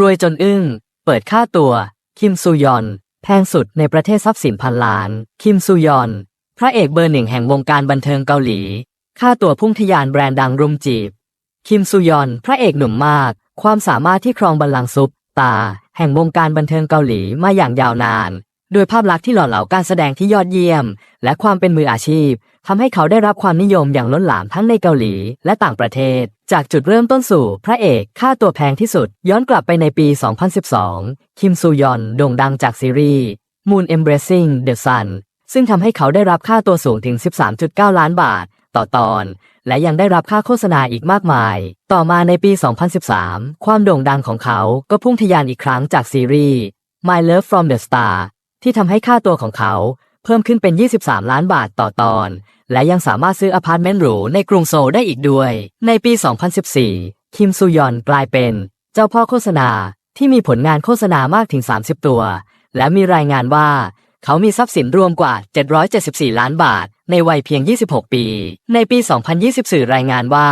รวยจนอึ้ง เปิดค่าตัว คิมซูยอน แพงสุดในประเทศทรัพย์สินพันล้าน คิมซูยอน พระเอกเบอร์หนึ่งแห่งวงการบันเทิงเกาหลี ค่าตัวพุ่งทะยานแบรนด์ดังรุมจีบ คิมซูยอน พระเอกหนุ่มมาก ความสามารถที่ครองบัลลังก์ซุปตา แห่งวงการบันเทิงเกาหลีมาอย่างยาวนาน โดยภาพลักษณ์ที่หล่อเหลาการแสดงที่ยอดเยี่ยม และความเป็นมืออาชีพทำให้เขาได้รับความนิยมอย่างล้นหลามทั้งในเกาหลีและต่างประเทศ จากจุดเริ่มต้นสู่พระเอกค่าตัวแพงที่สุด ย้อนกลับไปในปี 2012 คิมซูยอนโด่งดังจากซีรีส์ Moon Embracing the Sun ซึ่งทำให้เขาได้รับค่าตัวสูงถึง 13.9 ล้านบาทต่อตอน และยังได้รับค่าโฆษณาอีกมากมาย ต่อมาในปี 2013 ความโด่งดังของเขาก็พุ่งทะยานอีกครั้งจากซีรีส์ My Love from the Star ที่ทำให้ค่าตัวของเขาเพิ่มขึ้นเป็น 23 ล้านบาทต่อตอน และยังสามารถซื้ออพาร์ตเมนต์หรูในกรุงโซลได้อีกด้วย ในปี 2014 คิมซูยอนกลายเป็น เจ้าพ่อโฆษณาที่มีผลงานโฆษณามากถึง 30 ตัว และมีรายงานว่า เขามีทรัพย์สินรวมกว่า 774 ล้านบาท ในวัยเพียง 26 ปี ในปี 2024 รายงานว่า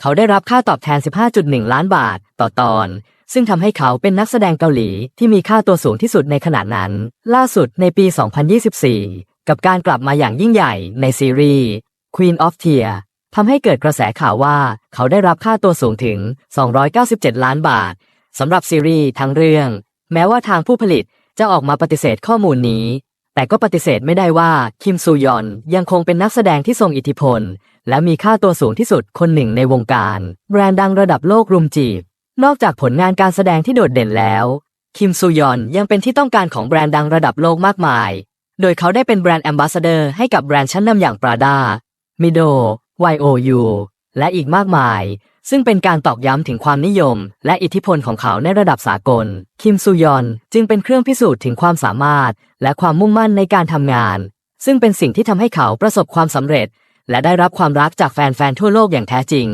เขาได้รับค่าตอบแทน 15.1 ล้านบาทต่อตอน ซึ่งทำให้เขาเป็นนักแสดงเกาหลีที่มีค่าตัวสูงที่สุดในขณะนั้น ล่าสุดในปี 2024 กับการกลับมาอย่างยิ่งใหญ่ในซีรีส์ Queen of Tears ทำให้เกิดกระแสข่าวว่าเขาได้รับค่าตัวสูงถึง 297 ล้านบาทสำหรับซีรีส์ทั้งเรื่อง แม้ว่าทางผู้ผลิตจะออกมาปฏิเสธข้อมูลนี้ แต่ก็ปฏิเสธไม่ได้ว่าคิมซูยอนยังคงเป็นนักแสดงที่ทรงอิทธิพล และมีค่าตัวสูงที่สุดคนหนึ่งในวงการ แบรนด์ดังระดับโลกรุมจีบ นอกจากผลงานการแสดงที่โดดเด่นแล้ว คิมซูยอนยังเป็นที่ต้องการของแบรนด์ดังระดับโลกมากมาย โดยเขาได้เป็นแบรนด์แอมบาสเดอร์ให้กับแบรนด์ชั้นนำอย่าง Prada Mido YOU และอีกมากมาย ซึ่งเป็นการตอกย้ำถึงความนิยม และอิทธิพลของเขาในระดับสากล คิมซูยอนจึงเป็นเครื่องพิสูจน์ถึงความสามารถ และความมุ่งมั่นในการทำงาน ซึ่งเป็นสิ่งที่ทำให้เขาประสบความสำเร็จ และได้รับความรักจากแฟนๆทั่วโลกอย่างแท้จริง